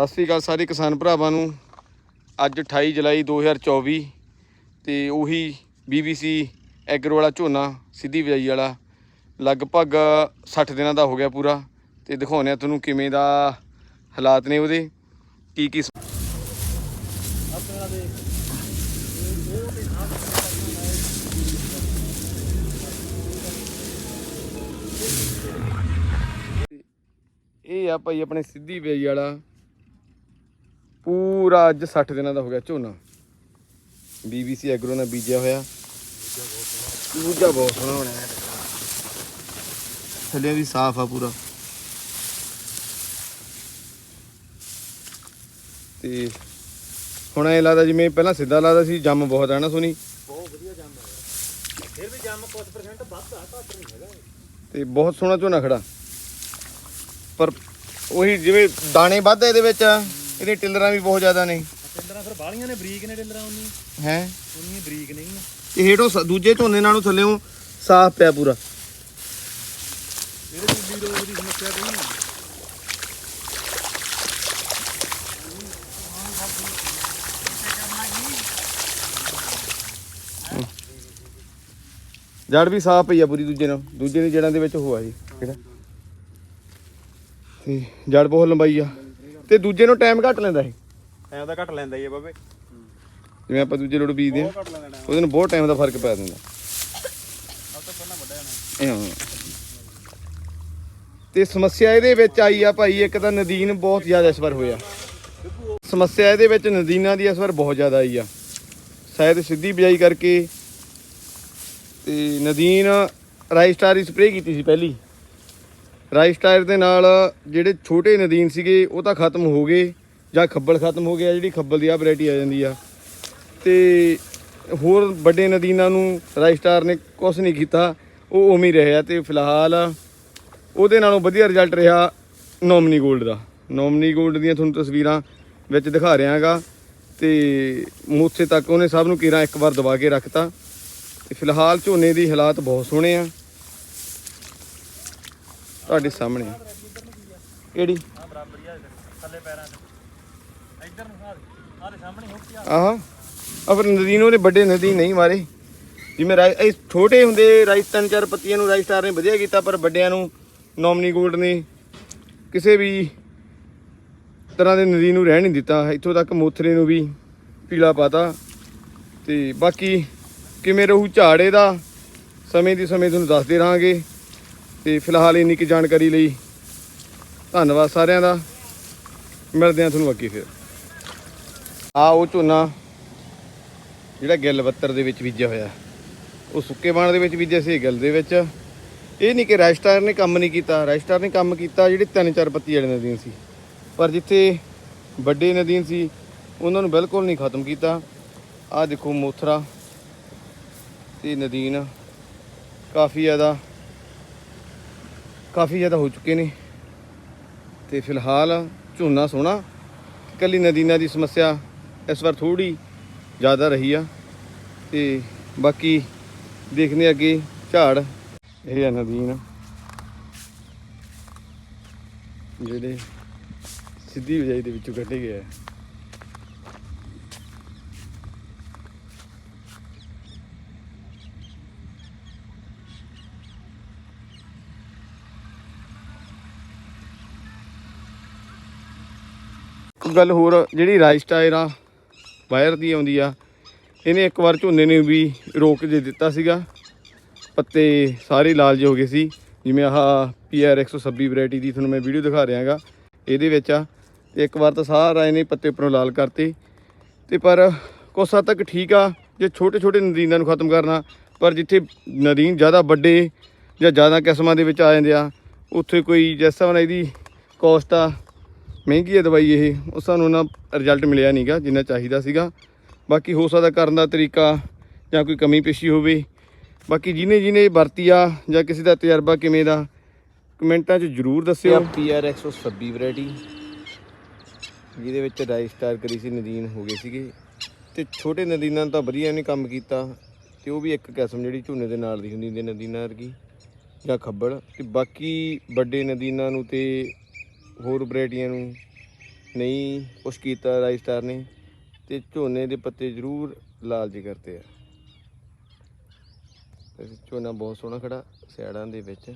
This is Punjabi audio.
ਸਤਿ ਸ੍ਰੀ ਅਕਾਲ ਸਾਰੇ ਕਿਸਾਨ ਭਰਾਵਾਂ ਨੂੰ। ਅੱਜ 28 ਜੁਲਾਈ 2024 ਤੇ ਉਹੀ BBC ਐਗਰੋ ਵਾਲਾ ਝੋਨਾ ਸਿੱਧੀ ਬਿਜਾਈ ਵਾਲਾ ਲਗਭਗ 60 ਦਿਨਾਂ ਦਾ ਹੋ ਗਿਆ ਪੂਰਾ ਤੇ ਦਿਖਾਉਂਦੇ ਆ ਤੁਹਾਨੂੰ ਕਿਵੇਂ ਦਾ ਹਾਲਾਤ ਨੇ ਉਹਦੇ, ਕੀ ਕੀ ਇਹ ਆ ਭਾਈ ਆਪਣੇ ਸਿੱਧੀ ਬਿਜਾਈ ਵਾਲਾ ਪੂਰਾ ਅੱਜ 60 ਦਿਨਾਂ ਦਾ ਹੋ ਗਿਆ ਝੋਨਾ। BBC ਐਗਰੋ ਨੇ ਬੀਜਿਆ ਹੋਇਆ। ਦੂਜਾ ਬਹੁਤ ਸੋਹਣਾ ਬਣਿਆ ਹੈ ਥੱਲੇ ਵੀ ਸਾਫ਼ ਆ ਪੂਰਾ। ਤੇ ਹੁਣ ਐ ਲੱਗਦਾ ਜਿਵੇਂ ਪਹਿਲਾਂ ਸਿੱਧਾ ਲੱਗਦਾ ਸੀ ਜੰਮ ਬਹੁਤ ਆ ਨਾ ਸੋਨੀ? ਬਹੁਤ ਵਧੀਆ ਜੰਮ ਹੈ ਫਿਰ ਵੀ ਜੰਮ ਕੁਝ ਪਰਸੈਂਟ ਵੱਧ ਆ ਘੱਟ ਨਹੀਂ ਹੈਗਾ ਤੇ ਬਹੁਤ ਸੋਹਣਾ ਝੋਨਾ ਖੜਾ। ਪਰ ਉਹੀ ਜਿਵੇਂ ਦਾਣੇ ਵੱਧ ਇਹਦੇ ਵਿੱਚ। ਇਹਦੇ ਟਿੱਲਰਾਂ ਵੀ ਬਹੁਤ ਜ਼ਿਆਦਾ ਨੇ। ਟਿੰਡਰਾਂ ਫਿਰ ਬਾਲੀਆਂ ਨੇ ਬਰੀਕ ਨੇ ਟਿੰਡਰਾਂ ਉਨੀ। ਹੈ? ਉਨੀ ਬਰੀਕ ਨਹੀਂ ਆ ਇਹ ਹੇਠੋਂ ਸ- ਦੂਜੇ ਝੋਨੇ ਨਾਲੋਂ ਥੱਲੇੋਂ ਸਾਫ਼ ਪਿਆ ਪੂਰਾ। ਇਹਦੇ ਦਿੱਲੀ ਰੋਗ ਦੀ ਸਮੱਸਿਆ ਕੋਈ ਨਹੀਂ ਜੜ ਵੀ ਸਾਫ਼ ਪਈ ਆ ਪੂਰੀ ਦੂਜੇ ਨਾਲ। ਦੂਜੇ ਦੀ ਜੜਾਂ ਦੇ ਵਿੱਚ ਹੋਆ ਜੀ ਕਿਹੜਾ ਤੇ ਜੜ ਬਹੁਤ ਲੰਬਾਈ ਆ। ਤੇ ਦੂਜੇ ਨੂੰ ਟਾਈਮ ਘੱਟ ਲੈਂਦਾ ਇਹ। ਐਂ ਤਾਂ ਘੱਟ ਲੈਂਦਾ ਹੀ ਆ ਬਾਬੇ। ਜਿਵੇਂ ਆਪਾਂ ਦੂਜੇ ਲੋਟ ਬੀਜਦੇ ਆ ਘੱਟ ਲੈਂਦਾ ਟਾਈਮ ਉਹਦੇ ਨਾਲ ਬਹੁਤ ਟਾਈਮ ਦਾ ਫ਼ਰਕ ਪੈ ਜਾਂਦਾ। ਸਭ ਤੋਂ ਪਹਿਲਾਂ ਵੱਡਾ ਜਾਣਾ ਇਹ ਹਾਂ। ਤੇ ਸਮੱਸਿਆ ਇਹਦੇ ਵਿੱਚ ਆਈ ਆ ਭਾਈ ਇੱਕ ਤਾਂ ਨਦੀਨ ਬਹੁਤ ਜ਼ਿਆਦਾ ਇਸ ਵਾਰ ਹੋਇਆ। ਸਮੱਸਿਆ ਇਹਦੇ ਵਿੱਚ ਨਦੀਨਾਂ ਦੀ ਇਸ ਵਾਰ ਬਹੁਤ ਜ਼ਿਆਦਾ ਆਈ ਆ। ਸ਼ਾਇਦ ਸਿੱਧੀ ਬਿਜਾਈ ਕਰਕੇ ਤੇ ਨਦੀਨ ਰਾਈਸਟਾਰ ਦੀ ਸਪਰੇਅ ਕੀਤੀ ਸੀ ਪਹਿਲੀ। ਰਾਈਸਟਾਰ ਦੇ ਨਾਲ ਜਿਹੜੇ ਛੋਟੇ ਨਦੀਨ ਸੀਗੇ, ਉਹ ਤਾਂ ਖਤਮ ਹੋ ਗਏ, ਜਾਂ ਖੱਬਲ ਖਤਮ ਹੋ ਗਿਆ, ਜਿਹੜੀ ਖੱਬਲ ਦੀ ਆ ਵੈਰਾਈਟੀ ਆ ਜਾਂਦੀ ਆ। ਤੇ ਹੋਰ ਵੱਡੇ ਨਦੀਨਾਂ ਨੂੰ ਰਾਈਸਟਾਰ ਨੇ ਕੁਝ ਨਹੀਂ ਕੀਤਾ, ਉਹ ਉਵੇਂ ਹੀ ਰਿਹਾ ਤੇ ਫਿਲਹਾਲ ਉਹਦੇ ਨਾਲੋਂ ਵਧੀਆ ਰਿਜ਼ਲਟ ਰਿਹਾ ਨੋਮਨੀ 골ਡ ਦਾ। ਨੋਮਨੀ 골ਡ ਦੀਆਂ ਤੁਹਾਨੂੰ ਤਸਵੀਰਾਂ ਵਿੱਚ ਦਿਖਾ ਰਿਹਾਗਾ ਤੇ ਮੂਥੇ ਤੱਕ ਉਹਨੇ ਸਭ ਨੂੰ ਕੀਰਾ ਇੱਕ ਵਾਰ ਦਬਾ ਕੇ ਰੱਖਤਾ। ਤੇ ਫਿਲਹਾਲ ਝੋਨੇ ਦੀ ਹਾਲਾਤ ਬਹੁਤ ਸੋਹਣੇ ਆ। ਤੁਹਾਡੇ ਸਾਹਮਣੇ। ਆ। ਕਿਹੜੀ? ਆ ਬਰਾਬਰ ਹੀ ਆ ਇੱਧਰ, ਥੱਲੇ ਪੈਰਾਂ ਤੇ ਇੱਧਰ ਨੂੰ ਆ ਦੇ ਆ ਦੇ ਸਾਹਮਣੇ ਹੋ ਗਿਆ ਆਹ ਆ ਫਿਰ ਨਦੀਨੋਂ ਨੇ ਵੱਡੇ ਨਦੀ ਨਹੀਂ ਮਾਰੇ। ਜਿਵੇਂ ਰਾਈ ਇਹ ਛੋਟੇ ਹੁੰਦੇ ਰਾਈਸ ਤਿੰਨ ਚਾਰ ਪੱਤੀਆਂ ਨੂੰ ਰਾਈਸ ਸਟਾਰ ਨੇ ਵਧੀਆ ਕੀਤਾ ਪਰ ਵੱਡਿਆਂ ਨੂੰ ਨੋਮਨੀ 골ਡ ਨੇ ਕਿਸੇ ਵੀ ਤਰ੍ਹਾਂ ਦੇ ਨਦੀ ਨੂੰ ਰਹਿਣ ਨਹੀਂ ਦਿੱਤਾ। ਇੱਥੋਂ ਤੱਕ ਮੋਥਰੇ ਨੂੰ ਵੀ ਪੀਲਾ ਪਾਤਾ। ਤੇ ਬਾਕੀ ਕਿਵੇਂ ਰਹੂ ਝਾੜੇ ਦਾ ਸਮੇਂ ਦੀ ਸਮੇਂ ਤੁਹਾਨੂੰ ਦੱਸਦੇ ਰਹਾਂਗੇ। ਤੇ ਫਿਲਹਾਲ ਇੰਨੀ ਕੀ ਜਾਣਕਾਰੀ ਲਈ ਧੰਨਵਾਦ ਸਾਰਿਆਂ ਦਾ। ਮਿਲਦੇ ਹਾਂ ਤੁਹਾਨੂੰ ਅੱਗੇ ਫਿਰ। ਆ ਉਹ ਝੋਨਾ ਜਿਹੜਾ ਗਿੱਲ ਬੱਤਰ ਦੇ ਵਿੱਚ ਬੀਜਿਆ ਹੋਇਆ। ਉਹ ਸੁੱਕੇ ਬਾਣ ਦੇ ਵਿੱਚ ਬੀਜਿਆ ਸੀ ਗਿੱਲ ਦੇ ਵਿੱਚ। ਇਹ ਨਹੀਂ ਕਿ ਰਾਜਸਟਾਰ ਨੇ ਕੰਮ ਨਹੀਂ ਕੀਤਾ। ਰਾਜਸਟਾਰ ਨੇ ਕੰਮ ਕੀਤਾ ਜਿਹੜੇ ਤਿੰਨ ਚਾਰ ਪੱਤੀ ਵਾਲੇ ਨਦੀਆਂ ਸੀ। ਪਰ ਜਿੱਥੇ ਵੱਡੇ ਨਦੀਨ ਸੀ, ਉਹਨਾਂ ਨੂੰ ਬਿਲਕੁਲ ਨਹੀਂ ਖਤਮ ਕੀਤਾ। ਆਹ ਦੇਖੋ ਮੋਥਰਾ ਤੇ ਨਦੀਨ। ਕਾਫੀ ਜ਼ਿਆਦਾ ਕਾਫੀ ਜ਼ਿਆਦਾ ਹੋ ਚੁੱਕੇ ਨੇ। ਤੇ ਫਿਲਹਾਲ ਝੋਨਾ ਸੋਹਣਾ। ਕੱਲੀ ਨਦੀਨਾਂ ਦੀ ਸਮੱਸਿਆ ਇਸ ਵਾਰ ਥੋੜੀ ਜ਼ਿਆਦਾ ਰਹੀ ਆ। ਤੇ ਬਾਕੀ ਦੇਖਦੇ ਹਾਂ ਅੱਗੇ ਝਾੜ। ਇਹ ਆ ਨਦੀਨ ਜਿਹੜੇ ਸਿੱਧੀ ਵਜਾਈ ਦੇ ਵਿੱਚੋਂ ਕੱਢੇ ਗਏ ਆ। ਗੱਲ ਹੋਰ, ਜਿਹੜੀ ਰਾਈਸ ਟਾਇਰ ਆ, ਵਾਇਰ ਦੀ ਆਉਂਦੀ ਆ, ਇਹਨੇ ਇੱਕ ਵਾਰ ਝੋਨੇ ਨੇ ਵੀ ਰੋਕ ਜੇ ਦਿੱਤਾ ਸੀਗਾ, ਪੱਤੇ ਸਾਰੇ ਲਾਲ ਜਿਹੇ ਹੋ ਗਏ ਸੀ, ਜਿਵੇਂ ਆਹ ਪੀਆਰ 126 ਵੈਰਾਈਟੀ ਦੀ ਤੁਹਾਨੂੰ ਮੈਂ ਵੀਡੀਓ ਦਿਖਾ ਰਿਹਾਗਾ, ਇਹਦੇ ਵਿੱਚ ਆ, ਤੇ ਇੱਕ ਵਾਰ ਤਾਂ ਸਾਰਾ ਇਹਨੇ ਪੱਤੇ ਉੱਪਰੋਂ ਲਾਲ ਕਰਤੇ, ਤੇ ਪਰ ਕੁਛ ਹੱਦ ਤੱਕ ਠੀਕ ਆ, ਜੇ ਛੋਟੇ ਛੋਟੇ ਨਦੀਨਾਂ ਨੂੰ ਖਤਮ ਕਰਨਾ, ਪਰ ਜਿੱਥੇ ਨਦੀਨ ਜ਼ਿਆਦਾ ਵੱਡੇ ਜਾਂ ਜ਼ਿਆਦਾ ਕਿਸਮਾਂ ਦੇ ਵਿੱਚ ਆ ਜਾਂਦੇ ਆ, ਉੱਥੇ ਕੋਈ ਜਿਸ ਹਿਸਾਬ ਇਹਦੀ ਕੋਸਟ ਆ ਮਹਿੰਗੀ ਹੈ ਦਵਾਈ ਇਹ, ਉਹ ਸਾਨੂੰ ਨਾ ਰਿਜ਼ਲਟ ਮਿਲਿਆ ਨਹੀਂਗਾ ਜਿੰਨਾ ਚਾਹੀਦਾ ਸੀਗਾ। ਬਾਕੀ ਹੋ ਸਕਦਾ ਕਰਨ ਦਾ ਤਰੀਕਾ ਜਾਂ ਕੋਈ ਕਮੀ ਪੇਸ਼ੀ ਹੋਵੇ। ਬਾਕੀ ਜਿਹਨੇ ਜਿਹਨੇ ਵਰਤੀ ਆ ਜਾਂ ਕਿਸੇ ਦਾ ਤਜਰਬਾ ਕਿਵੇਂ ਦਾ, ਕਮੈਂਟਾਂ 'ਚ ਜਰੂਰ ਦੱਸਿਓ। ਪੀਆਰ 126 ਵੈਰਾਈਟੀ ਜਿਹਦੇ ਵਿੱਚ ਰਾਈਸ ਸਟਾਰ ਕਰੀ ਸੀ ਨਦੀਨ ਹੋ ਗਏ ਸੀਗੇ। ਤੇ ਛੋਟੇ ਨਦੀਨਾਂ ਤਾਂ ਵਧੀਆ ਨੇ ਕੰਮ ਕੀਤਾ। ਤੇ ਉਹ ਵੀ ਇੱਕ ਕਿਸਮ ਜਿਹੜੀ ਝੋਨੇ ਦੇ ਨਾਲ ਦੀ ਹੁੰਦੀ ਹੁੰਦੀ ਨਦੀਨਾਂ ਵਰਗੀ ਜਾਂ ਖੱਬੜ ਤੇ ਬਾਕੀ ਵੱਡੇ ਨਦੀਨਾਂ ਨੂੰ ਤੇ ਹੋਰ ਵੈਰਾਈਟੀਆਂ ਨੂੰ ਨਹੀਂ ਕੁਛ ਕੀਤਾ ਰਾਈਸ ਸਟਾਰ ਨੇ, ਤੇ ਝੋਨੇ ਦੇ ਪੱਤੇ ਜ਼ਰੂਰ ਲਾਲ ਜਿਹੇ ਕਰਤੇ ਆ ਝੋਨਾ ਬਹੁਤ ਸੋਹਣਾ ਖੜਾ ਸਿਆੜਾਂ ਦੇ ਵਿੱਚ।